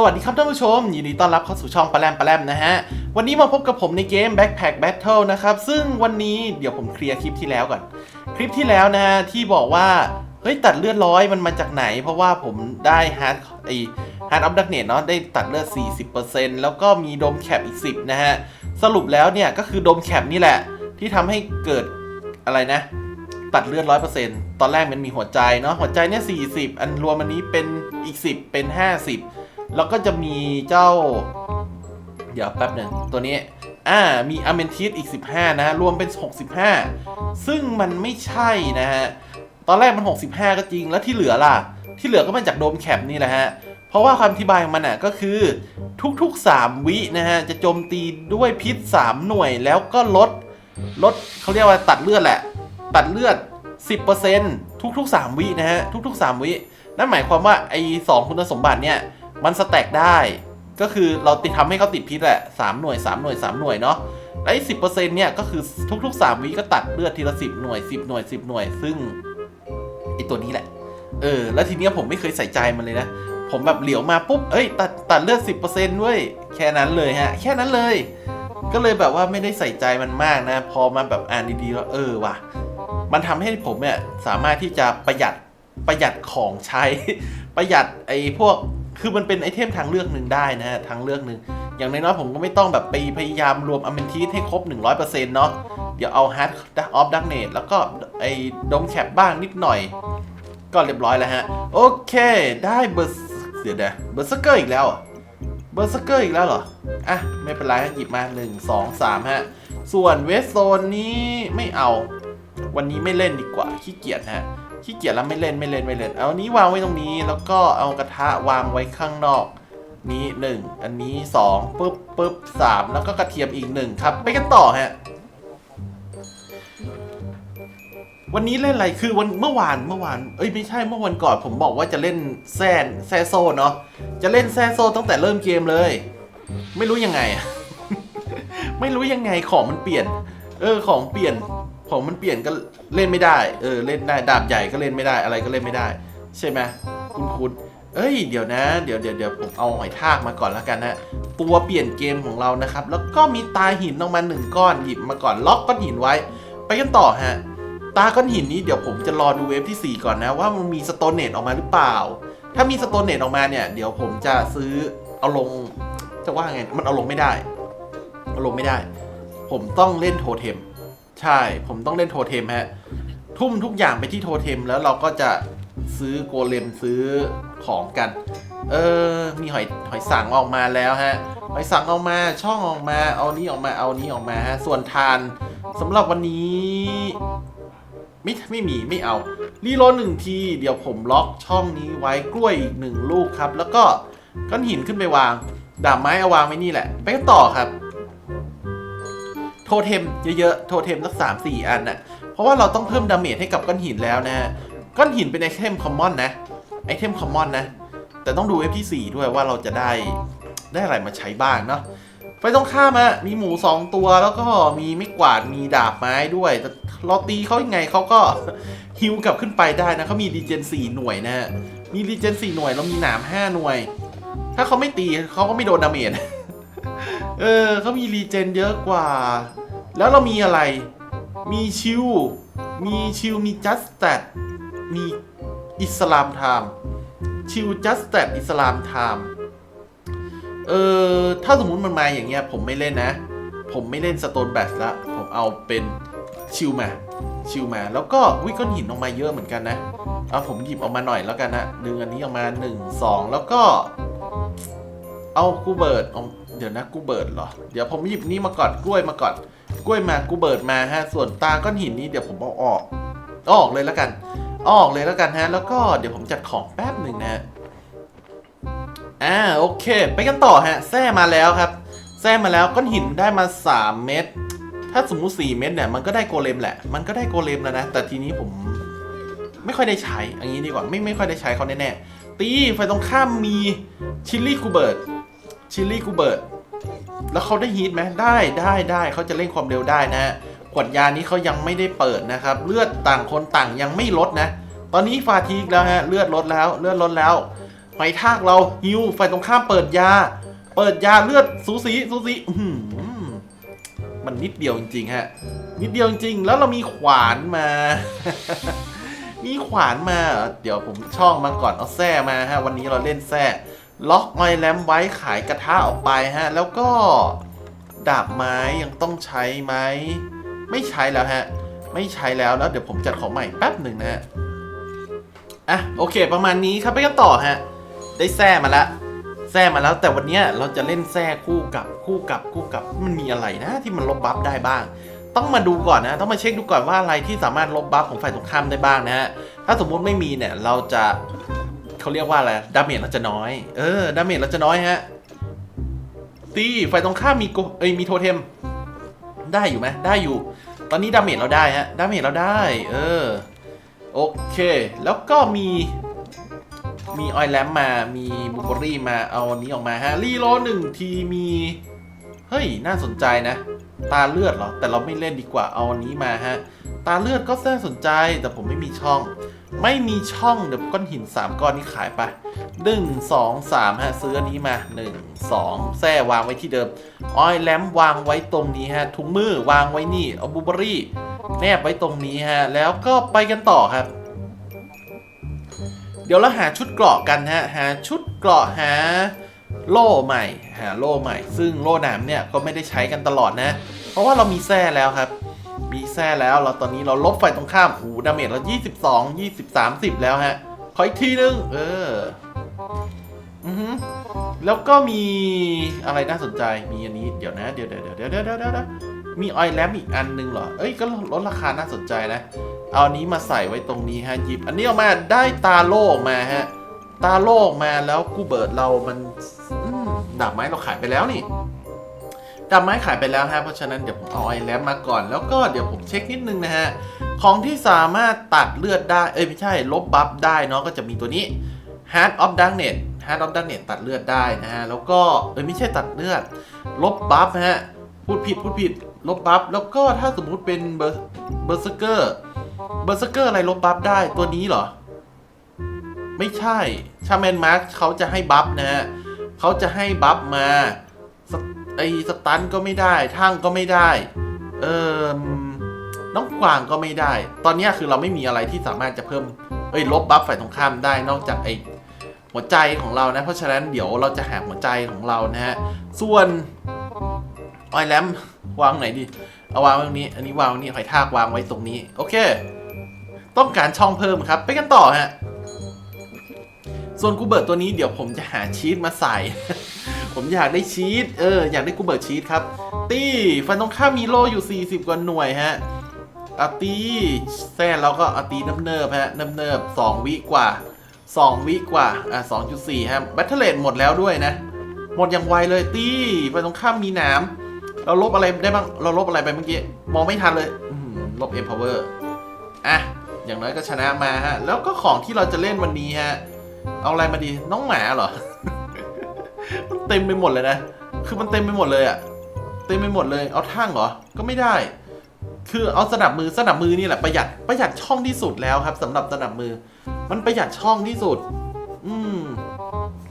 สวัสดีครับท่านผู้ชม ยินดีต้อนรับเข้าสู่ช่องปลาแรมปลาแรมนะฮะ วันนี้มาพบกับผมในเกม Backpack Battle นะครับ ซึ่งวันนี้เดี๋ยวผมเคลียร์คลิปที่แล้วก่อน คลิปที่แล้วนะฮะที่บอกว่า เฮ้ย ตัดเลือดร้อยมันมาจากไหน เพราะว่าผมได้ฮาร์ดไอฮาร์ดออฟดักเนตเนาะได้ตัดเลือด 40%แล้วก็มีดมแคปอีก 10 นะฮะ สรุปแล้วเนี่ยก็คือดมแคปนี่แหละ ที่ทำให้เกิดอะไรนะ ตัดเลือดร้อยเปอร์เซ็นต์ตอนแรกมันมีหัวใจเนาะหัวใจเนี่ยสี่สิบอันรวมอันนี้เป็นอีกสิบเป็นห้าสิบ แล้วก็จะมีเจ้า เดี๋ยวแป๊บหนึ่งตัวนี้อ่ามีอเมนทิสอีก 15นะรวมเป็น 65 ซึ่งมันไม่ใช่นะฮะ ตอนแรกมัน 65 ก็จริงแล้วที่เหลือล่ะ ที่เหลือก็มาจากโดมแคปนี่แหละฮะ เพราะว่าความอธิบายของมันอะก็คือทุกๆ 3 วินะฮะ จะโจมตีด้วยพิษ 3 หน่วยแล้วก็ลด ลดเขาเรียกว่าตัดเลือดแหละ ตัดเลือด 10%ทุกๆ 3 วินะฮะ ทุกๆ 3 วิ นั่นหมายความว่าไอ้สองคุณสมบัติเนี่ย มันสแต็กได้ ก็คือเราติดทำให้เขาติดพิษแหละสามหน่วยสามหน่วยสามหน่วยเนาะแล้วไอ้สิบเปอร์เซ็นต์เนี่ยก็คือทุกๆสามวิก็ตัดเลือดทีละสิบหน่วยสิบหน่วยสิบหน่วย ซึ่งไอ้ตัวนี้แหละ เออ แล้วทีเนี้ยผมไม่เคยใส่ใจมันเลยนะ ผมแบบเหลียวมาปุ๊บ เอ้ย ตัดตัดเลือดสิบเปอร์เซ็นต์ด้วย แค่นั้นเลยฮะ แค่นั้นเลย ก็เลยแบบว่าไม่ได้ใส่ใจมันมากนะ พอมาแบบอ่านดีๆแล้วเออว่ะ มันทำให้ผมเนี่ยสามารถที่จะประหยัดประหยัดของใช้ ประหยัดไอ้พวก คือมันเป็นไอเทมทางเลือกหนึ่งได้นะฮะทางเลือกหนึ่งอย่างน้อยๆผมก็ไม่ต้องแบบไปพยายามรวมอเมนทีสให้ครบ 100%เนาะเดี๋ยวเอาฮาร์ดออฟดักเนตแล้วก็ไอ้ดมแคปบ้างนิดหน่อย ก็เรียบร้อยแล้วฮะ โอเค ได้เบอร์เดี๋ยวนะเบอร์สเกอร์อีกแล้วเบอร์สเกอร์อีกแล้วเหรอ อะ ไม่เป็นไรหยิบมา 1 2 3 ฮะ ส่วนเวสโซนนี้ไม่เอา วันนี้ไม่เล่นดีกว่าขี้เกียจฮะ ขี้เกียจแล้วไม่เล่นไม่เล่นไม่เล่น เอาอันนี้วางไว้ตรงนี้ แล้วก็เอากระทะวางไว้ข้างนอก นี้หนึ่งอันนี้สองปึ๊บปึ๊บสามแล้วก็กระเทียมอีกหนึ่งครับ ไปกันต่อฮะวันนี้เล่นอะไรคือวันเมื่อวานเมื่อวาน เอ้ยไม่ใช่เมื่อวันก่อนผมบอกว่าจะเล่นแซนแซโซเนาะจะเล่นแซโซตั้งแต่เริ่มเกมเลย ไม่รู้ยังไง ไม่รู้ยังไงของมันเปลี่ยน เออของเปลี่ยน ของมันเปลี่ยนก็เล่นไม่ได้ เออเล่นได้ดาบใหญ่ก็เล่นไม่ได้อะไรก็เล่นไม่ได้ ใช่ไหมคุณคุณเอ้ยเดี๋ยวนะ เดี๋ยวเดี๋ยวเดี๋ยวผมเอาหอยทากมาก่อนแล้วกันนะตัวเปลี่ยนเกมของเรานะครับ แล้วก็มีตาหินออกมาหนึ่งก้อนหยิบมาก่อนล็อกก้อนหินไว้ ไปกันต่อฮะ ตาก้อนหินนี้เดี๋ยวผมจะรอดูเวฟที่ 4 ก่อนนะว่ามันมีสโตนเนตออกมาหรือเปล่า ถ้ามีสโตนเนตออกมาเนี่ยเดี๋ยวผมจะซื้อเอาลงจะว่าไงมันเอาลงไม่ได้เอาลงไม่ได้ ผมต้องเล่นโทเทม ใช่ผมต้องเล่นโทเทมฮะ ทุ่มทุกอย่างไปที่โทเทมแล้วเราก็จะซื้อโกเลมซื้อของกัน เออ มีหอยหอยสังออกมาแล้วฮะ หอยสังออกมาช่องออกมาเอานี้ออกมาเอานี้ออกมาฮะส่วนทานสำหรับวันนี้ไม่ไม่มีไม่เอา รีโหลดหนึ่งที เดี๋ยวผมล็อกช่องนี้ไว้กล้วยอีกหนึ่งลูกครับ แล้วก็ก้อนหินขึ้นไปวางดาบไม้เอาวางไว้นี่แหละ ไปต่อครับ โทเทมเยอะๆ โทเทมสักสามสี่อันน่ะ เพราะว่าเราต้องเพิ่มดาเมจให้กับก้อนหินแล้วนะฮะ ก้อนหินเป็นไอเทมคอมมอนนะ ไอเทมคอมมอนนะ แต่ต้องดูเอฟที่สี่ด้วยว่าเราจะได้ได้อะไรมาใช้บ้างเนาะไฟตรงข้ามอะมีหมูสองตัวแล้วก็มีไม่กวาด มีดาบไม้ด้วย แต่เราตีเขายังไงเขาก็ฮิวกลับขึ้นไปได้นะเขามีรีเจนสี่หน่วยนะฮะ มีรีเจนสี่หน่วยเรามีหนามห้าหน่วย ถ้าเขาไม่ตีเขาก็ไม่โดนดาเมจเออเขามีรีเจนเยอะกว่า แล้วเรามีอะไร มีชิว มีชิว มีจัสแตดมีอิสลามไทม์ชิวจัสแตดอิสลามไทม์เออถ้าสมมุติมันมาอย่างเงี้ย ผมไม่เล่นนะ ผมไม่เล่นสโตนแบทละผมเอาเป็นชิวมาชิวมา แล้วก็วิก้อนหินออกมาเยอะเหมือนกันนะเอาผมหยิบออกมาหน่อยแล้วกันนะดึงอันนี้ออกมา 1 2 แล้วก็ เอากูเบิร์ดเอาเดี๋ยวนะกูเบิร์ดเหรอ เดี๋ยวผมหยิบนี่มาก่อนกล้วยมาก่อน กล้วยมากูเบิร์ดมาฮะ ส่วนตาก้อนหินนี้เดี๋ยวผมเอาออกเอาออกเลยแล้วกันเอาออกเลยแล้วกันฮะ แล้วก็เดี๋ยวผมจัดของแป๊บหนึ่งนะฮะอ่าโอเค ไปกันต่อฮะแซ่มาแล้วครับแซ่มาแล้วก้อนหินได้มา 3 เม็ดถ้าสมมุติ 4 เม็ดเนี่ยมันก็ได้โกเลมแหละ มันก็ได้โกเลมแล้วนะ แต่ทีนี้ผมไม่ค่อยได้ใช้อันนี้ดีกว่าไม่ไม่ค่อยได้ใช้เขาแน่ๆตีไฟตรงข้ามมีชิลลี่กูเบิร์ดชิลลี่กูเบิร์ด แล้วเขาได้ฮีทไหมได้ได้ได้เขาจะเร่งความเร็วได้นะฮะขวดยานี้เขายังไม่ได้เปิดนะครับ เลือดต่างคนต่างยังไม่ลดนะ ตอนนี้ฟาทีกแล้วฮะเลือดลดแล้วเลือดลดแล้วหอยทากเราฮิวฝ่ายตรงข้ามเปิดยา เปิดยาเลือดสูสีสูสีมันนิดเดียวจริงๆฮะนิดเดียวจริงแล้วเรามีขวานมา มีขวานมา เดี๋ยวผมช่องมาก่อนเอาแส้มาฮะวันนี้เราเล่นแส้ ล็อกไอแลมไว้ขายกระทะออกไปฮะ แล้วก็ดาบไม้ยังต้องใช้ไหมไม่ใช้แล้วฮะ ไม่ใช้แล้วแล้วเดี๋ยวผมจัดของใหม่แป๊บหนึ่งนะฮะอะโอเค ประมาณนี้ครับไปกันต่อฮะ ได้แส้มาแล้วแส้มาแล้วแต่วันนี้เราจะเล่นแส้คู่กับคู่กับคู่กับมันมีอะไรนะ ที่มันลบบัฟได้บ้าง ต้องมาดูก่อนนะ ต้องมาเช็คดูก่อนว่าอะไรที่สามารถลบบัฟของฝ่ายตรงข้ามได้บ้างนะฮะถ้าสมมุติไม่มีเนี่ยเราจะ เขาเรียกว่าอะไรดาเมจเราจะน้อย เออดาเมจเราจะน้อยฮะตีฝ่ายตรงข้ามมีโกเอ้ยมีโทเทม ได้อยู่ไหมได้อยู่ ตอนนี้ดาเมจเราได้ฮะดาเมจเราได้ เออ โอเค แล้วก็มี มีออยแลมมา มีบูเบอรี่มาเอาอันนี้ออกมาฮะรีโลหนึ่งทีมี เฮ้ย น่าสนใจนะ ตาเลือดเหรอ แต่เราไม่เล่นดีกว่าเอาอันนี้มาฮะ ตาเลือดก็น่าสนใจแต่ผมไม่มีช่อง ไม่มีช่องเดี๋ยวก้อนหิน 3 ก้อนนี้ขายไปหนึ่งสองสามฮะซื้ออันนี้มา 1 2แส้วางไว้ที่เดิม ออยแลมวางไว้ตรงนี้ฮะ ถุงมือวางไว้นี่เอาบูเบอรี่ แนบไว้ตรงนี้ฮะ แล้วก็ไปกันต่อครับ เดี๋ยวเราหาชุดเกราะกันฮะ หาชุดเกราะหาโล่ใหม่ หาโล่ใหม่ ซึ่งโล่หนามเนี่ยก็ไม่ได้ใช้กันตลอดนะ เพราะว่าเรามีแส้แล้วครับ แส้แล้ว เราตอนนี้เราลบไฟตรงข้ามหูดาเมจเรา22 20 30 แล้วฮะ ขออีกทีนึง เออ อือฮึแล้วก็มีอะไรน่าสนใจ มีอันนี้ เดี๋ยวนะ เดี๋ยวเดี๋ยวเดี๋ยวเดี๋ยวเดี๋ยวเดี๋ยวเดี๋ยวมีออยแลมอีกอันนึงเหรอ เอ้ย ก็ลดราคาน่าสนใจนะ เอาอันนี้มาใส่ไว้ตรงนี้ฮะหยิบ อันนี้ออกมาได้ตาโล่ออกมาฮะ ตาโล่ออกมาแล้วกูเบิร์ดเรามันดาบไม้เราขายไปแล้วนี่ ดาบไม้ขายไปแล้วฮะเพราะฉะนั้นเดี๋ยวผมเอาไอ้แรมมาก่อน แล้วก็เดี๋ยวผมเช็คนิดนึงนะฮะ ของที่สามารถตัดเลือดได้ เอ้ยไม่ใช่ ลบบัฟได้เนาะก็จะมีตัวนี้ Heart of Darkness Heart of Darkness ตัดเลือดได้นะฮะ แล้วก็เอ้ยไม่ใช่ตัดเลือด ลบบัฟฮะ พูดผิดพูดผิด ลบบัฟ แล้วก็ถ้าสมมุติเป็นเบอร์เบอร์เซเกอร์ เบอร์เซเกอร์อะไรลบบัฟได้ ตัวนี้เหรอ ไม่ใช่ ชาแมนมาร์คเขาจะให้บัฟนะฮะเขาจะให้บัฟมา ไอสตันก็ไม่ได้ทั้งก็ไม่ได้ เออน้องกวางก็ไม่ได้ ตอนนี้คือเราไม่มีอะไรที่สามารถจะเพิ่ม เอ้ยลบบัฟฝ่ายตรงข้ามได้นอกจากไอหัวใจของเรานะ เพราะฉะนั้นเดี๋ยวเราจะหาหัวใจของเรานะฮะ ส่วนออยแลมวางไหนดี เอาวางตรงนี้ อันนี้วางนี่หอยทากวางไว้ตรงนี้ โอเค ต้องการช่องเพิ่มครับ ไปกันต่อฮะ ส่วนกูเบิร์ตตัวนี้เดี๋ยวผมจะหาชีสมาใส่ ผมอยากได้ชีสเอออยากได้กูเบิร์ตชีสครับ ตี้ฟันตรงข้ามมีโลอยู่ 40 กว่าหน่วยฮะอาตีแซ่เราก็อาตีน้ำเนิบฮะน้ำเนิบ2วิกว่า2วิกว่า อะ2.4ฮะแบตเทเลตหมดแล้วด้วยนะ หมดอย่างไวเลยตี้ฟันตรงข้ามมีหนามเราลบอะไรได้บ้าง เราลบอะไรไปเมื่อกี้ มองไม่ทันเลยลบเอืมลบ empower อะ อย่างน้อยก็ชนะมาฮะ แล้วก็ของที่เราจะเล่นวันนี้ฮะ เอาอะไรมาดี น้องหมาเหรอ มันเต็มไปหมดเลยนะ คือมันเต็มไปหมดเลยอะเต็มไปหมดเลย เอาทั้งเหรอ ก็ไม่ได้ คือเอาสนับมือสนับมือนี่แหละประหยัดประหยัดช่องที่สุดแล้วครับสำหรับสนับมือ มันประหยัดช่องที่สุด อืม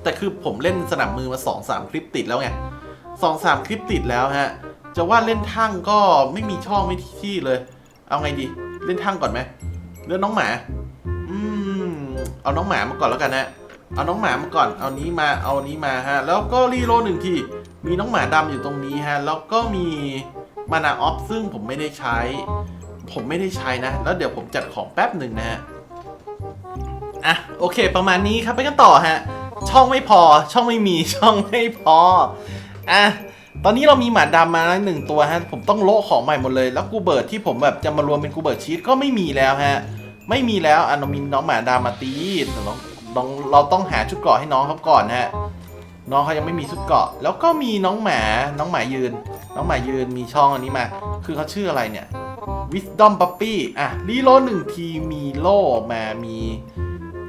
แต่คือผมเล่นสนับมือมาสองสามคลิปติดแล้วไงสองสามคลิปติดแล้วฮะ จะว่าเล่นทั้งก็ไม่มีช่องไม่ที่เลย เอาไงดี เล่นทั้งก่อนไหมเลือกน้องหมา อืม เอาน้องหมามาก่อนแล้วกันนะ เอาน้องหมามาก่อน เอานี้มาเอานี้มาฮะ แล้วก็รีโลหนึ่งที มีน้องหมาดำอยู่ตรงนี้ฮะ แล้วก็มีมานาออฟซึ่งผมไม่ได้ใช้ ผมไม่ได้ใช้นะ แล้วเดี๋ยวผมจัดของแป๊บหนึ่งนะฮะ อะ โอเค ประมาณนี้ครับไปกันต่อฮะ ช่องไม่พอ ช่องไม่มี ช่องไม่พอ อะ ตอนนี้เรามีหมาดำมาแล้วหนึ่งตัวฮะ ผมต้องโละของใหม่หมดเลย แล้วกูเบิร์ดที่ผมแบบจะมารวมเป็นกูเบิร์ดชีสก็ไม่มีแล้วฮะ ไม่มีแล้วอันมีน้องหมาดำมาตีแต่น้อง น้องเราต้องหาชุดเกราะให้น้องเขาก่อนฮะน้องเขายังไม่มีชุดเกราะ แล้วก็มีน้องหมาน้องหมายืน น้องหมายืนมีช่องอันนี้มา คือเขาชื่ออะไรเนี่ย Wisdom Puppy อะรีโลหนึ่งทีมีโล่มามี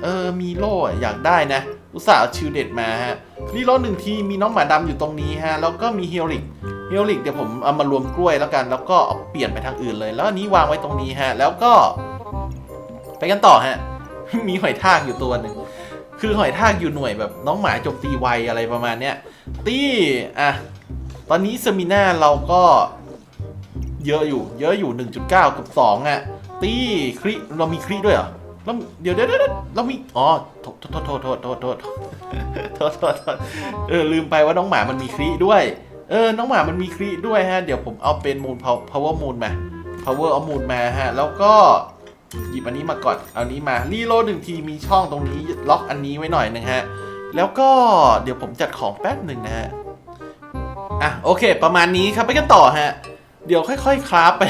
เออมีโล่ออยากได้นะ อุตส่าห์ชิลเด็ดมาฮะรีโลหนึ่งทีมีน้องหมาดำอยู่ตรงนี้ฮะแล้วก็มีเฮลิกเฮลิกเดี๋ยวผมเอามารวมกล้วยแล้วกัน แล้วก็เอาเปลี่ยนไปทางอื่นเลย แล้วอันนี้วางไว้ตรงนี้ฮะ แล้วก็ ไปกันต่อฮะ มีหอยทากอยู่ตัวหนึ่ง คือหอยทากอยู่หน่วยแบบน้องหมาโจมตีไวอะไรประมาณเนี้ยตี้อะตอนนี้เซมิน่าเราก็เยอะอยู่ เยอะอยู่ 1.9 กับ 2 อะ ตี้คริเรามีคริด้วยเหรอแล้วเดี๋ยวเดี๋ยวเดี๋ยวเรามีอ๋อโทษโทษโทษโทษโทษโทษโทษโทษโทษเออลืมไปว่าน้องหมามันมีคริด้วย เออ น้องหมามันมีคริด้วยฮะ เดี๋ยวผมเอาเป็นมูล power moon มา power เอามูลมาฮะ แล้วก็ หยิบอันนี้มาก่อนเอานี้มารีโหลดหนึ่งทีมีช่องตรงนี้ล็อกอันนี้ไว้หน่อยนึงฮะ แล้วก็เดี๋ยวผมจัดของแป๊บหนึ่งนะฮะ อะโอเค ประมาณนี้ครับไปกันต่อฮะ เดี๋ยวค่อยๆคราฟไป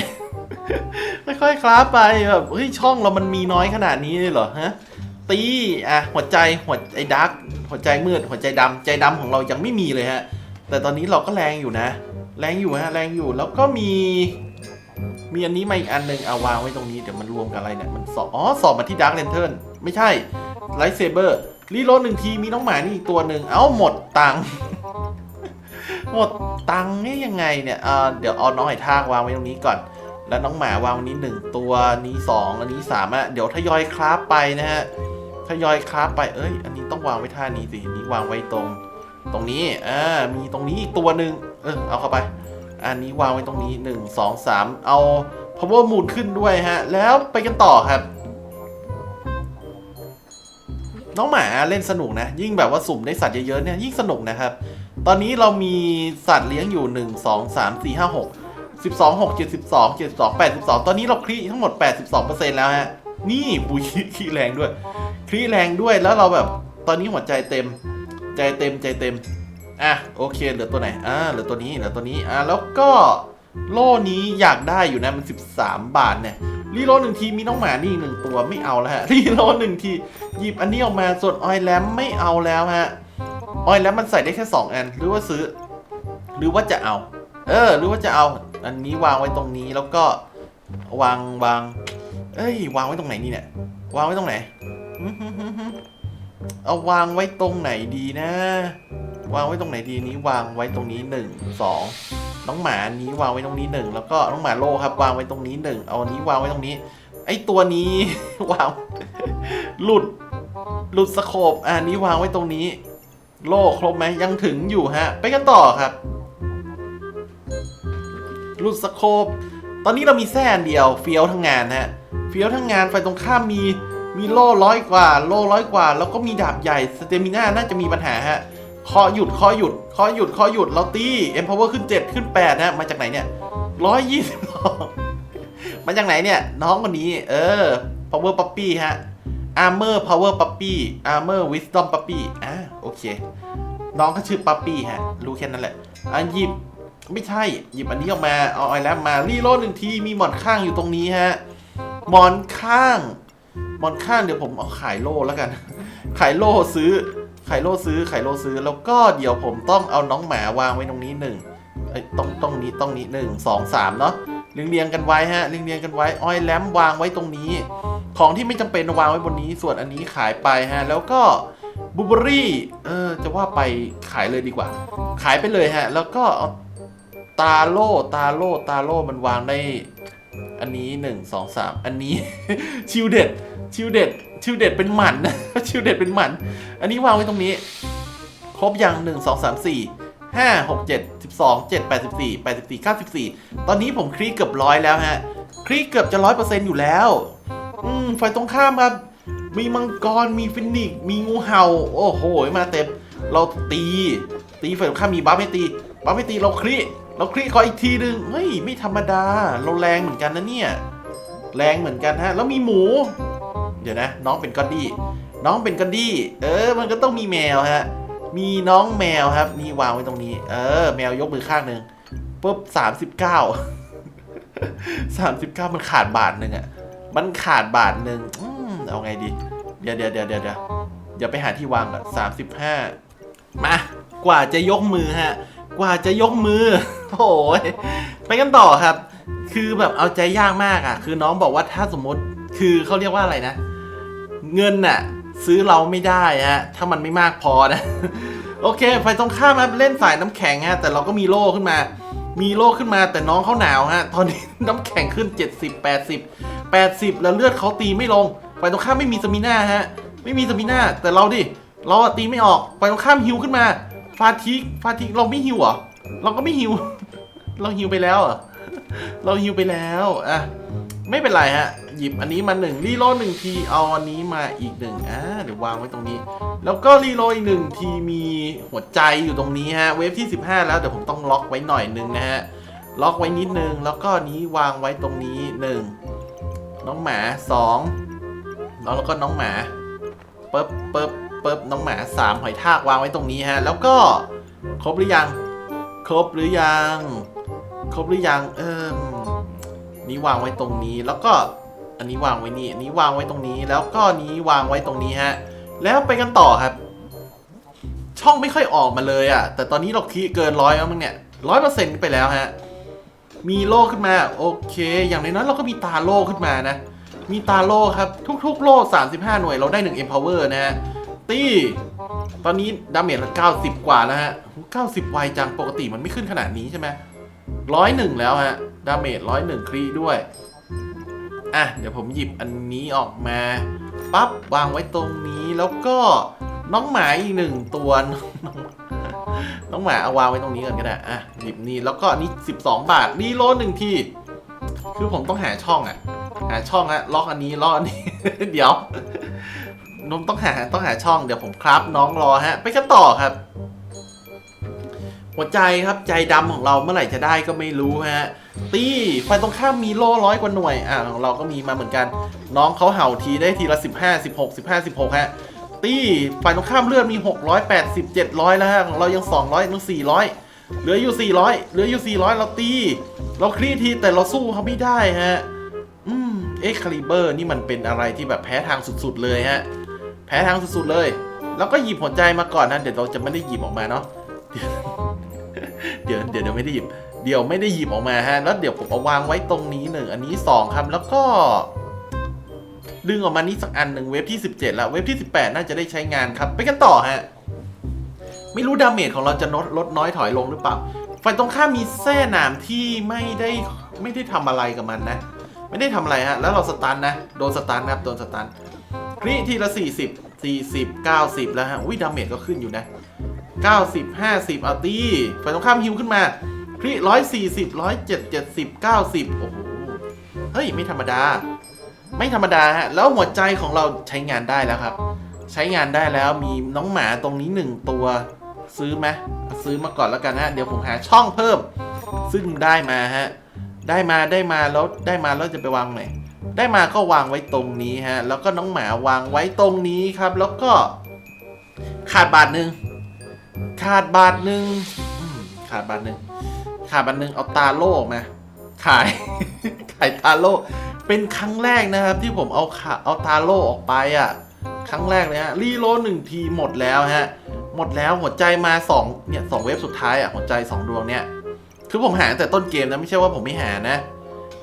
ค่อยๆคราฟไปแบบเฮ้ยช่องเรามันมีน้อยขนาดนี้เลยเหรอฮะ ตีอะหัวใจหัวไอ้ดักหัวใจมืดหัวใจดำใจดำของเรายังไม่มีเลยฮะ แต่ตอนนี้เราก็แรงอยู่นะ แรงอยู่ฮะแรงอยู่แล้วก็มี มีอันนี้มาอีกอันหนึ่งเอาวางไว้ตรงนี้เดี๋ยวมันรวมกับอะไรเนี่ยมันสอบอ๋อสอบมาที่ดาร์ l เลนเทิร์นไม่ใช่ไลท์เซเบอร์รีโหลดหนึ่งทีมีน้องหมานี่อีกตัวหนึ่งเอ้าหมดตังค์หมดตังค์นี่ยังไงเนี่ยเอ่อเดี๋ยวเอาน้องไอ้ทากวางไว้ตรงนี้ก่อน แล้วน้องหมาวางว้นี้หนึ่งตัวนี้สองอันนี้สามอะเดี๋ยวทยอยคราฟไปนะฮะทยอยคราฟไปเอ้ย อันนี้ต้องวางไว้ท่านี้สินี้วางไว้ตรง ตรงนี้อ่ามีตรงนี้อีกตัวหนึ่งเออเอาเข้าไป อันนี้วางไว้ตรงนี้หนึ่งสองสามเอา power moon ขึ้นด้วยฮะ แล้วไปกันต่อครับ น้องหมาเล่นสนุกนะ ยิ่งแบบว่าสุ่มได้สัตว์เยอะๆเนี่ยยิ่งสนุกนะครับ ตอนนี้เรามีสัตว์เลี้ยงอยู่ 1 2 3 4 5 6 12 6 72 72 82 ตอนนี้เราคลีทั้งหมด 82%แล้วฮะ นี่ปุยคลีแรงด้วย คลีแรงด้วยแล้วเราแบบตอนนี้หัวใจเต็ม ใจเต็มใจเต็ม อะโอเคเหลือตัวไหนอ่าเหลือตัวนี้เหลือตัวนี้อะแล้วก็โล่นี้อยากได้อยู่นะมัน 13 บาทเนี่ยรีโลดหนึ่งทีมีน้องหมานี่หนึ่งตัวไม่เอาแล้วฮะรีโลดหนึ่งทีหยิบอันนี้ออกมาส่วนออยแลมไม่เอาแล้วฮะออยแลมมันใส่ได้แค่2อันหรือว่าซื้อ หรือว่าจะเอา เออ หรือว่าจะเอา อันนี้วางไว้ตรงนี้แล้วก็วางวาง เอ้ยวางไว้ตรงไหนนี่เนี่ยวางไว้ตรงไหน เอาวางไว้ตรงไหนดีนะ วางไว้ตรงไหนดีนี้วางไว้ตรงนี้หนึ่งสองน้องหมาอันนี้วางไว้ตรงนี้หนึ่งแล้วก็น้องหมาโลครับ วางไว้ตรงนี้หนึ่งเอาอันนี้วางไว้ตรงนี้ ไอตัวนี้ วางหลุดหลุดสโคปอะอันนี้วางไว้ตรงนี้ โลครบไหมยังถึงอยู่ฮะ ไปกันต่อครับหลุดสโคปตอนนี้เรามีแค่นเดียวเฟี้ยวทั้งงานฮะเฟี้ยวทั้งงานไฟตรงข้ามมี มีโล่ร้อยกว่า โล่ร้อยกว่า แล้วก็มีดาบใหญ่สเตมิน่าน่าจะมีปัญหาฮะเคอหยุดเคอหยุดเคอหยุดเคอหยุดเราตีเอ็มพาวเวอร์ขึ้น 7 ขึ้น8นะมาจากไหนเนี่ยร้อยยี่สิบมาจากไหนเนี่ยน้องคนนี้ เออ power puppy ฮะ armor power puppy armor wisdom puppy อะโอเค น้องเขาชื่อปั๊ปปี้ฮะ รู้แค่นั้นแหละอะหยิบไม่ใช่ หยิบอันนี้ออกมา เอาไอ้แลมมารีโลดหนึ่งที มีหมอนข้างอยู่ตรงนี้ฮะ หมอนข้าง มอนข้างเดี๋ยวผมเอาขายโล่แล้วกัน ขายโล่ซื้อ ขายโล่ซื้อ ขายโล่ซื้อ แล้วก็เดี๋ยวผมต้องเอาน้องหมาวางไว้ตรงนี้หนึ่งเอ้ต้องต้องนี้ต้องนี้หนึ่งสองสามเนาะเรียงเรียงกันไว้ฮะเรียงเรียงกันไว้ออยแลมวางไว้ตรงนี้ ของที่ไม่จำเป็นวางไว้บนนี้ ส่วนอันนี้ขายไปฮะ แล้วก็บูเบอรี่เออจะว่าไปขายเลยดีกว่า ขายไปเลยฮะ แล้วก็เอาตาโล่ตาโล่ตาโล่มันวางได้ อันนี้หนึ่งสองสามอันนี้ ชิวเด็ดชิวเด็ดชิวเด็ดเป็นหมันชิวเด็ดเป็นหมัน อันนี้วางไว้ตรงนี้ ครบยังหนึ่งสองสามสี่ห้าหกเจ็ดสิบสองเจ็ดแปดสิบสี่แปดสิบสี่เก้าสิบสี่ตอนนี้ผมคลีกเกือบร้อยแล้วฮะคลีกเกือบจะร้อยเปอร์เซ็นต์อยู่แล้ว อืมฝ่ายตรงข้ามครับ มีมังกรมีฟินิกมีงูเห่า โอ้โหมาเต็มเราตี ตีฝ่ายตรงข้ามมีบัฟให้ตีบัฟให้ตีเราคลี เราคลีขออีกทีหนึ่งเฮ้ยไม่ธรรมดา เราแรงเหมือนกันนะเนี่ย แรงเหมือนกันฮะ แล้วมีหมู เดี๋ยวนะ น้องเป็นกอดดี้ น้องเป็นกอดดี้ เออ มันก็ต้องมีแมวฮะ มีน้องแมวครับ นี่วางไว้ตรงนี้ เออ แมวยกมือข้างหนึ่งปุ๊บสามสิบเก้าสามสิบเก้ามันขาดบาทหนึ่งอะมันขาดบาทหนึ่งอืมเอาไงดีเดี๋ยวเดี๋ยวเดี๋ยวเดี๋ยวเดี๋ยวเดี๋ยวไปหาที่วางก่อนสามสิบห้ามา กว่าจะยกมือฮะ กว่าจะยกมือ โอ้ยไปกันต่อครับ คือแบบเอาใจยากมากอะคือน้องบอกว่าถ้าสมมติคือเขาเรียกว่าอะไรนะ เงินน่ะ ซื้อเราไม่ได้ฮะถ้ามันไม่มากพอนะ โอเคไฟตรงข้ามครับเล่นสายน้ำแข็งฮะแต่เราก็มีโล่ขึ้นมา มีโล่ขึ้นมาแต่น้องเขาหนาวฮะตอนนี้น้ำแข็งขึ้น 70 80 80 แล้วเลือดเขาตีไม่ลงไฟตรงข้ามไม่มีสมิน่าฮะไม่มีสมิน่าแต่เราดิเราตีไม่ออกไปตรงข้ามฮิวขึ้นมา ฟาทิกฟาทิกเราไม่ฮิวเหรอเราก็ไม่ฮิว เราฮิวไปแล้วเหรอเราฮิวไปแล้วอะไม่เป็นไรฮะ หยิบอันนี้มาหนึ่งรีโหลดหนึ่งทีเอาอันนี้มาอีกหนึ่งอ่าเดี๋ยววางไว้ตรงนี้ แล้วก็รีโหลดอีกหนึ่งทีมีหัวใจอยู่ตรงนี้ฮะ เวฟที่ 15 แล้วเดี๋ยวผมต้องล็อกไว้หน่อยหนึงนะฮะ ล็อกไว้นิดนึง แล้วก็นี้วางไว้ตรงนี้หนึ่งน้องหมาสองแล้วแล้วก็น้องหมาปึ๊บปึ๊บ ปึ๊บน้องหมาสามหอยทากวางไว้ตรงนี้ฮะ แล้วก็ครบหรือยัง ครบหรือยัง ครบหรือยังเอิมนี้วางไว้ตรงนี้แล้วก็อันนี้วางไว้นี่อันนี้วางไว้ตรงนี้ แล้วก็นี้วางไว้ตรงนี้ฮะ แล้วไปกันต่อครับ ช่องไม่ค่อยออกมาเลยอะ่ะ แต่ตอนนี้เราคีย์เกินร้อยแล้วมั้งเนี่ยร้อยเปอร์เซ็นต์ไปแล้วฮะ มีโล่ขึ้นมา โอเค อย่างน้อยๆเราก็มีตาโล่ขึ้นมานะ มีตาโล่ครับ ทุกๆ โล่35 หน่วยเราได้ 1 empower นะฮะ ตีตอนนี้ดาเมจละ90 กว่าแล้วฮะ90 ไวจัง ปกติมันไม่ขึ้นขนาดนี้ใช่ไหมร้อยหนึ่งแล้วฮะ ดาเมจร้อยหนึ่งครีด้วย อะ เดี๋ยวผมหยิบอันนี้ออกมา ปั๊บ วางไว้ตรงนี้ แล้วก็น้องหมาอีกหนึ่งตัว น้องหมาเอาวางไว้ตรงนี้ก่อนก็ได้ อะ หยิบนี่แล้วก็อันนี้12 บาท รีโหลดหนึ่งที คือผมต้องหาช่องอะหาช่องฮะ ล็อกอันนี้ ล็อกอันนี้ เดี๋ยว นมต้องหาต้องหาช่องเดี๋ยวผมครับ น้องรอฮะ ไปกันต่อครับ หัวใจครับใจดำของเราเมื่อไหร่จะได้ก็ไม่รู้ฮะ ตีไฟตรงข้ามมีโล่ร้อยกว่าหน่วย อะของเราก็มีมาเหมือนกัน น้องเขาเห่าทีได้ทีละ 15 16 15 16ฮะ ตีฝ่ายตรงข้ามเลือดมี 680 700 แล้วฮะของเรายัง 200ยัง400 เหลืออยู่ 400 เหลืออยู่ 400 เราตี เราคลี่ทีแต่เราสู้เขาไม่ได้ฮะ อืมเอ็กคาลิเบอร์นี่มันเป็นอะไรที่แบบแพ้ทางสุดๆเลยฮะ แพ้ทางสุดๆเลย แล้วก็หยิบหัวใจมาก่อนนะเดี๋ยวเราจะไม่ได้หยิบออกมาเนาะเดี๋ยวเดี๋ยวเดี๋ยวไม่ได้หยิบ เดี๋ยวไม่ได้หยิบออกมาฮะ แล้วเดี๋ยวผมเอาวางไว้ตรงนี้หนึ่งอันนี้สองครับ แล้วก็ ดึงออกมานี่สักอันหนึ่งเว็บที่17แล้วเว็บที่18น่าจะได้ใช้งานครับ ไปกันต่อฮะ ไม่รู้ดาเมจของเราจะลดลดน้อยถอยลงหรือเปล่าฝ่ายตรงข้ามมีแส้หนามที่ไม่ได้ไม่ได้ทำอะไรกับมันนะ ไม่ได้ทำอะไรฮะ แล้วเราสตันนะ โดนสตันนะครับ โดนสตัน ครีทีละ 40 40 90 แล้วฮะ อุ้ยดาเมจก็ขึ้นอยู่นะ 90 50เอาตีฝ่ายตรงข้ามฮิวขึ้นมาครี140 107 70 90โอ้โห เฮ้ย ไม่ธรรมดา ไม่ธรรมดาฮะ แล้วหัวใจของเราใช้งานได้แล้วครับ ใช้งานได้แล้วมีน้องหมาตรงนี้หนึ่งตัวซื้อไหมซื้อมาก่อนแล้วกันฮะ เดี๋ยวผมหาช่องเพิ่ม ซึ่งได้มาฮะ ได้มาได้มาแล้วได้มาแล้วจะไปวางไหน ได้มาก็วางไว้ตรงนี้ฮะ แล้วก็น้องหมาวางไว้ตรงนี้ครับ แล้วก็ขาดบาทหนึ่งขาดบาทหนึ่งขาดบาทหนึ่งขาดบาทหนึ่งเอาตาโล่ออกมาขายขายตาโล่เป็นครั้งแรกนะครับที่ผมเอาขาเอาตาโล่ออกไปอะ ครั้งแรกเลยฮะรีโลหนึ่งทีหมดแล้วฮะ หมดแล้วหัวใจมาสองเนี่ยสองเวฟสุดท้ายอะหัวใจสองดวงเนี่ยคือผมหาแต่ต้นเกมนะไม่ใช่ว่าผมไม่หานะ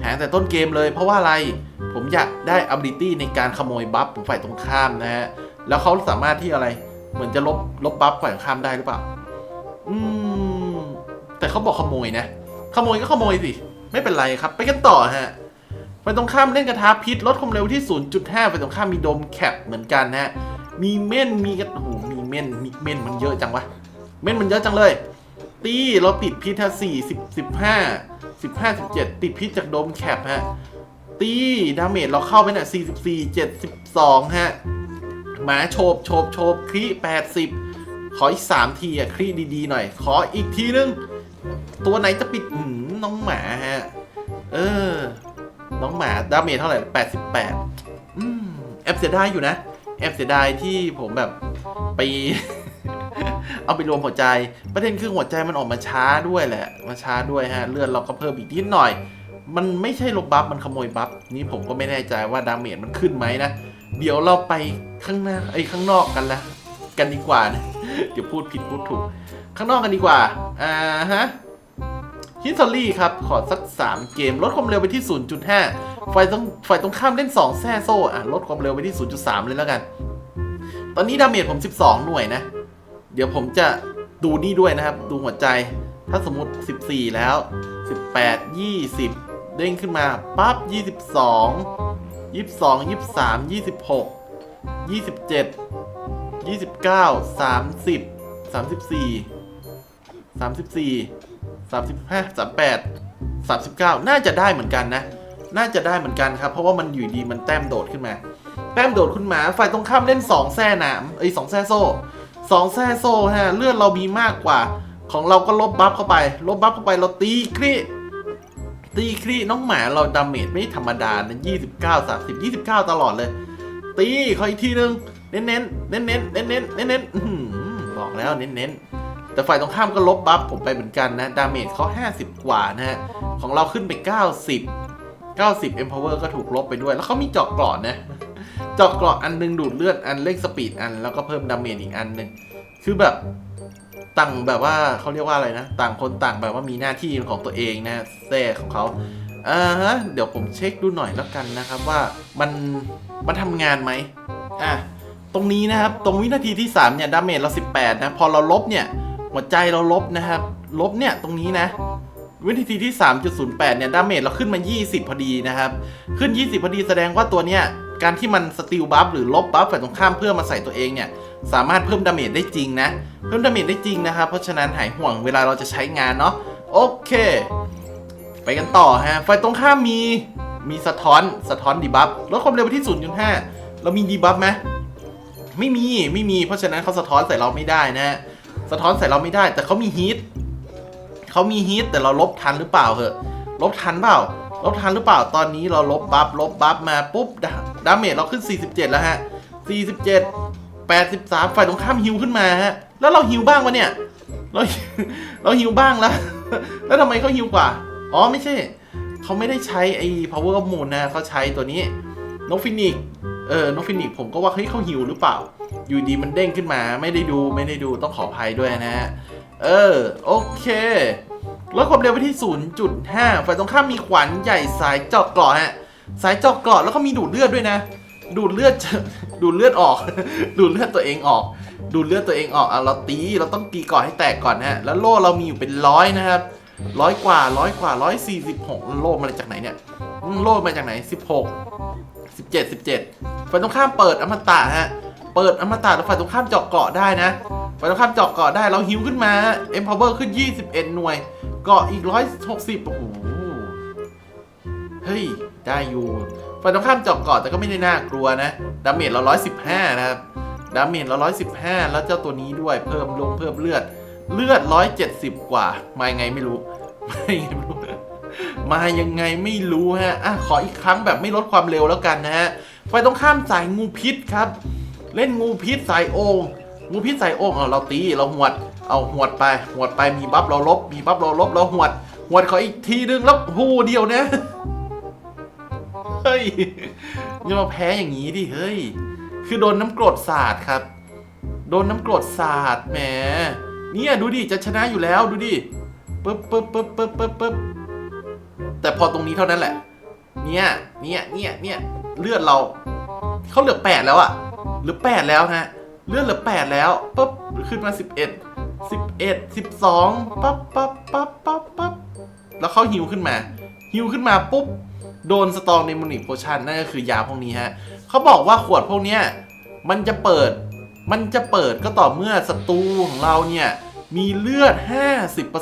หาตั้งแต่ต้นเกมเลยเพราะว่าอะไรผมอยากได้ ability ในการขโมยบัฟของฝ่ายตรงข้ามนะฮะ แล้วเขาสามารถที่อะไร เหมือนจะลบลบบัฟฝ่ายตรงข้ามได้หรือเปล่า อืม แต่เขาบอกขโมยนะ ขโมยก็ขโมยสิ ไม่เป็นไรครับ ไปกันต่อฮะไปตรงข้ามเล่นกระทะพิษลดความเร็วที่ 0.5ไปตรงข้ามมีโดมแคปเหมือนกันนะฮะ มีเม่นมีกระโอ้โหมีเม่นมีเม่นมันเยอะจังวะ เม่นมันเยอะจังเลย ตีเราติดพิษฮะสี่สิบสิบห้า สิบห้าสิบเจ็ดติดพิษจากโดมแคปฮะ ตี ดาเมจเราเข้าไปเนี่ยสี่สิบสี่เจ็ดสิบสองฮะ หมาโฉบโฉบโฉบครีแปดสิบขออีกสามทีอะครีดีๆ หน่อย ขออีกทีนึง ตัวไหนจะปิดหืมน้องหมาฮะ เออ น้องหมา ดาเมจเท่าไหร่แปดสิบแปดอืม แอบเสียดายอยู่นะ แอบเสียดายที่ผมแบบไป เอาไปรวมหัวใจ ประเด็นคือหัวใจมันออกมาช้าด้วยแหละมาช้าด้วยฮะเลือดเราก็เพิ่มอีกนิดหน่อย มันไม่ใช่ลบบัฟมันขโมยบัฟนี่ผมก็ไม่แน่ใจว่าดาเมจมันขึ้นไหมนะเดี๋ยวเราไปข้างหน้าไอ้ข้างนอกกันละกันดีกว่านะเดี๋ยวพูดผิดพูดถูก ข้างนอกกันดีกว่าอ่าฮะฮิตซอรี่ครับ ขอสัก 3 เกม ลดความเร็วไปที่ 0.5 ฝ่ายตรงฝ่ายตรงข้ามเล่น 2 แซ่โซ่อะลดความเร็วไปที่ 0.3 เลยแล้วกัน ตอนนี้ดาเมจผม 12 หน่วยนะ เดี๋ยวผมจะดูนี่ด้วยนะครับ ดูหัวใจ ถ้าสมมติ 14 แล้ว 18 20 เด้งขึ้นมาปั๊บ 22 22 23 26ยี่สิบเจ็ดยี่สิบเก้าสามสิบสามสิบสี่สามสิบสี่สามสิบห้าสามแปดสามสิบเก้าน่าจะได้เหมือนกันนะ น่าจะได้เหมือนกันครับ เพราะว่ามันอยู่ดีมันแต้มโดดขึ้นมา แต้มโดดขึ้นมา ฝ่ายตรงข้ามเล่นสองแซ่หนามเอ้สองแซ่โซ่ สองแซ่โซ่ฮะเลือดเรามีมากกว่า ของเราก็ลบบัฟเข้าไป ลบบัฟเข้าไปเราตีครีตีครีน้องหมาเราดาเมจไม่ธรรมดานะยี่สิบเก้าสามสิบยี่สิบเก้าตลอดเลย ตีขออีกทีนึงเน้นเน้นเน้นเน้นเน้นเน้นเน้นเน้นบอกแล้วเน้นเน้นแต่ฝ่ายตรงข้ามก็ลบบัฟผมไปเหมือนกันนะดาเมจเขา50 กว่านะฮะของเราขึ้นไป 90 90 Empower ก็ถูกลบไปด้วย แล้วเขามีเจาะกราะนะ เจาะเกราะอันหนึงดูดเลือดอันเร่งสปีดอันแล้วก็เพิ่มดาเมจอีกอันหนึ่งคือแบบต่างแบบว่าเขาเรียกว่าอะไรนะ ต่างคนต่างแบบว่ามีหน้าที่ของตัวเองนะแท้ของเขาอ่าฮะเดี๋ยวผมเช็คดูหน่อยแล้วกันนะครับว่ามันมันทำงานไหมอะตรงนี้นะครับ ตรงวินาทีที่ 3 เนี่ยดาเมจเรา 18 นะ พอเราลบเนี่ย หัวใจเราลบนะครับ ลบเนี่ยตรงนี้นะ วินาทีที่ 3.08 เนี่ยดาเมจเราขึ้นมา 20 พอดีนะครับ ขึ้น 20 พอดีแสดงว่าตัวเนี้ย การที่มันสติลบัฟหรือลบบัฟฝ่ายตรงข้ามเพื่อมาใส่ตัวเองเนี่ยสามารถเพิ่มดาเมจได้จริงนะ เพิ่มดาเมจได้จริงนะครับ เพราะฉะนั้นหายห่วงเวลาเราจะใช้งานเนาะโอเค ไปกันต่อฮะฝ่ายตรงข้ามมีมีสะท้อนสะท้อนดีบัฟลดความเร็วไปที่ 0.5 เรามีดีบัฟไหมไม่มีไม่มี เพราะฉะนั้นเขาสะท้อนใส่เราไม่ได้นะฮะสะท้อนใส่เราไม่ได้ แต่เขามีฮีทเขามีฮีทแต่เราลบทันหรือเปล่าเหอะลบทันเปล่า ลบทันหรือเปล่าตอนนี้เราลบบัฟลบบัฟมาปุ๊บดาเมจเราขึ้น 47 แล้วฮะ 47 83 ฝ่ายตรงข้ามฮิวขึ้นมาฮะ แล้วเราฮิวบ้างวะเนี่ย เราเราฮิวบ้างแล้ว แล้วทำไมเขาฮิวกว่า อ๋อไม่ใช่ เขาไม่ได้ใช้ไอ้ power moon นะเขาใช้ตัวนี้นกฟินิกเออนกฟินิกผมก็ว่าเฮ้ยเขาหิวหรือเปล่า อยู่ดีมันเด้งขึ้นมา ไม่ได้ดูไม่ได้ดูต้องขออภัยด้วยนะฮะ เออ โอเค ลดความเร็วไปที่ 0.5 ฝ่ายตรงข้ามมีขวานใหญ่สายเจาะเกราะฮะ สายเจาะเกราะแล้วก็มีดูดเลือดด้วยนะ ดูดเลือดดูดเลือดออก ดูดเลือดตัวเองออก ดูดเลือดตัวเองออกอะเราตี เราต้องตีก่อนให้แตกก่อนนะฮะ แล้วโล่เรามีอยู่เป็นร้อยนะครับร้อยกว่าร้อยกว่าร้อยสี่สิบหกโล่มาจากไหนเนี่ยโล่มาจากไหนสิบหกสิบเจ็ดสิบเจ็ดฝ่ายตรงข้ามเปิดอมตะฮะ เปิดอมตะแล้วฝ่ายตรงข้ามเจาะเกาะได้นะฝ่ายตรงข้ามเจาะเกาะได้เราหิวขึ้นมา empower ขึ้น 21 หน่วย เกาะอีก160โอ้โห เฮ้ย ได้อยู่ฝ่ายตรงข้ามเจาะเกาะแต่ก็ไม่ได้น่ากลัวนะ ดาเมจเรา115นะครับ ดาเมจเรา115แล้วเจ้าตัวนี้ด้วยเพิ่มลงเพิ่มเลือด เลือด170กว่า มายังไงไม่รู้ มายังไงไม่รู้ มายังไงไม่รู้ฮะ อะขออีกครั้งแบบไม่ลดความเร็วแล้วกันนะฮะไฟตรงข้ามสายงูพิษครับ เล่นงูพิษสายโองงูพิษสายโองเราตีเราหวด เอาหวดไปหวดไปมีบัฟเราลบ มีบัฟเราลบเราหวด หวดขออีกทีนึงแล้วหูเดียวนะเฮ้ยอย่ามาแพ้อย่างนี้ดิเฮ้ย คือโดนน้ำกรดสาดครับ โดนน้ำกรดสาดแหมเนี่ยดูดิจะชนะอยู่แล้วดูดิปึ๊บปึ๊บปึ๊บปึ๊บปึ๊บปึ๊บแต่พอตรงนี้เท่านั้นแหละ เนี่ยเนี่ยเนี่ยเนี่ยเลือดเราเขาเหลือแปดแล้วอะเหลือแปดแล้วฮะเลือดเหลือแปดแล้วปุ๊บขึ้นมาสิบเอ็ด ดสิบสองปั๊บปั๊บปั๊บปั๊บปั๊บแล้วเขาฮิวขึ้นมาฮิวขึ้นมาปุ๊บ โดนสตองในมูนิโพชันนั่นก็คือยาพวกนี้ฮะเขาบอกว่าขวดพวกเนี้ยมันจะเปิด มันจะเปิดก็ต่อเมื่อศัตรูของเราเนี่ยมีเลือด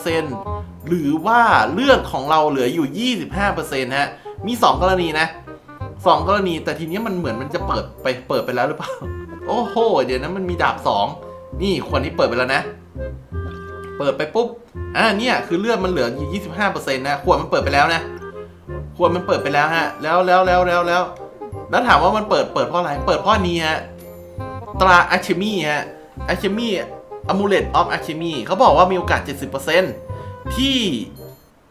50%หรือว่าเลือดของเราเหลืออยู่ 25%ฮะ มี 2 กรณีนะ 2 กรณี แต่ทีนี้มันเหมือนมันจะเปิดไป เปิดไปแล้วหรือเปล่า โอ้โห เดี๋ยวนะมันมีดาบ 2 นี่คนนี้เปิดไปแล้วนะ ปิดไปปุ๊บ อ่าเนี่ยคือเลือดมันเหลืออยู่25%นต์นะ ขวดมันเปิดไปแล้วนะ ขวดมันเปิดไปแล้วฮะ แล้วแล้วแล้วแล้วแล้ว แล้วถามว่ามันเปิดเปิดเพราะอะไร เปิดเพราะนี้ฮะ ตราอะเคมีฮะอะเคมีอ m u l e t of Alchemy เขาบอกว่ามีโอกาส 70%ที่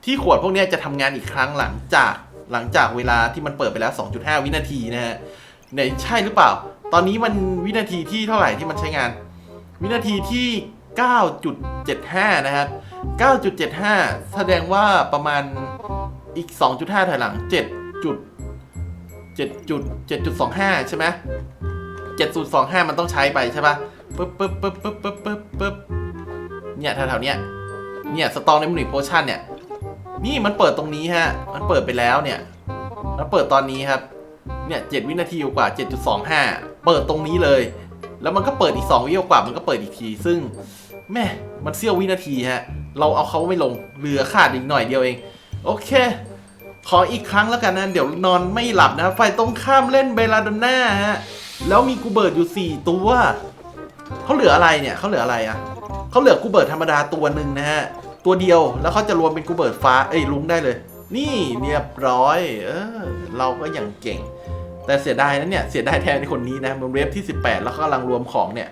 ที่ขวดพวกนี้จะทำงานอีกครั้งหลังจากหลังจากเวลาที่มันเปิดไปแล้ว 2.5 วินาทีนะฮะเนี่ยใช่หรือเปล่า ตอนนี้มันวินาทีที่เท่าไหร่ที่มันใช้งาน วินาทีที่ 9.75 นะครับ 9.75 แสดงว่าประมาณอีก 2.5 ถอยหลัง7จุด7จุด7.25 ใช่ไหม7.25 มันต้องใช้ไปใช่ปะปึ๊บปึ๊บปึ๊บปึ๊บปึ๊บปึ๊บปึ๊บเนี่ยแถวๆเนี้ย เนี่ยสตองในมูนิโพชั่นเนี่ย นี่มันเปิดตรงนี้ฮะ มันเปิดไปแล้วเนี่ย มันเปิดตอนนี้ครับ เนี่ย 7 วินาทีกว่า 7.25 เปิดตรงนี้เลย แล้วมันก็เปิดอีก 2 วิกว่า มันก็เปิดอีกที ซึ่ง แม่มันเสี้ยววินาทีฮะ เราเอาเขาไม่ลงเหลือขาดอีกหน่อยเดียวเอง โอเค ขออีกครั้งแล้วกันนะ เดี๋ยวนอนไม่หลับนะครับฝ่ายตรงข้ามเล่นเบลาโดน่าฮะ แล้วมีกูเบิร์ดอยู่ 4 ตัวเขาเหลืออะไรเนี่ยเขาเหลืออะไรอะเขาเหลือกูเบิร์ดธรรมดาตัวหนึ่งนะฮะ ตัวเดียวแล้วเขาจะรวมเป็นกูเบิร์ดฟ้าเอ้ยลุงได้เลย นี่เรียบร้อย เออ เราก็ยังเก่ง แต่เสียดายนะเนี่ยเสียดายแทนในคนนี้นะมันเวฟที่ 18 แล้วเขากำลังรวมของเนี่ย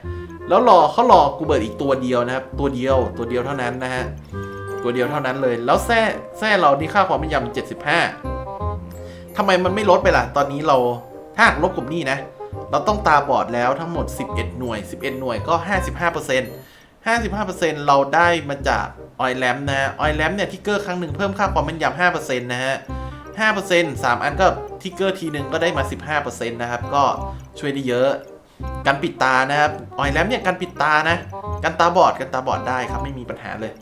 แล้วรอเขารอกกูเบิร์ดอีกตัวเดียวนะครับ ตัวเดียวตัวเดียวเท่านั้นนะฮะตัวเดียวเท่านั้นเลย แล้วแซ่แซ่เรานี่ค่าความแม่นยำ75ทำไมมันไม่ลดไปล่ะ ตอนนี้เราถ้าหากลบกลุ่มนี้นะ เราต้องตาบอดแล้วทั้งหมด 11 หน่วย 11 หน่วยก็ 55% 55%เราได้มาจากออยแลมนะออยแลมเนี่ยทิกเกอร์ครั้งหนึ่งเพิ่มค่าความแม่นยำ5%นะฮะ5% 3 อันก็ทิกเกอร์ทีหนึ่งก็ได้มา 15%นะครับ ก็ช่วยได้เยอะ การปิดตานะครับออยแลมเนี่ยการปิดตานะการตาบอดการตาบอดได้ครับไม่มีปัญหาเลย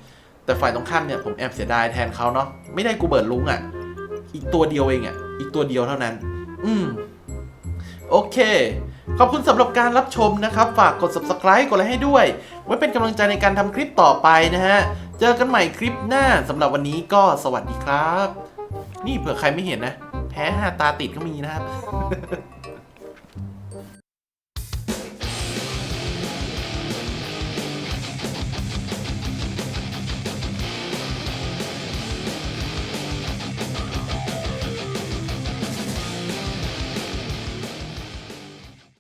แต่ฝ่ายตรงข้ามเนี่ยผมแอบเสียดายแทนเขาเนาะไม่ได้กูเบิร์ดลุงอะ่ะ อีกตัวเดียวเองอะ่ะ อีกตัวเดียวเท่านั้น อืมโอเค ขอบคุณสำหรับการรับชมนะครับ ฝากกด subscribe กดไลค์ให้ด้วย ไว้เป็นกำลังใจในการทำคลิปต่อไปนะฮะ เจอกันใหม่คลิปหน้าสำหรับวันนี้ก็สวัสดีครับ นี่เผื่อใครไม่เห็นนะ แพ้ห้าตาติดก็มีนะครับ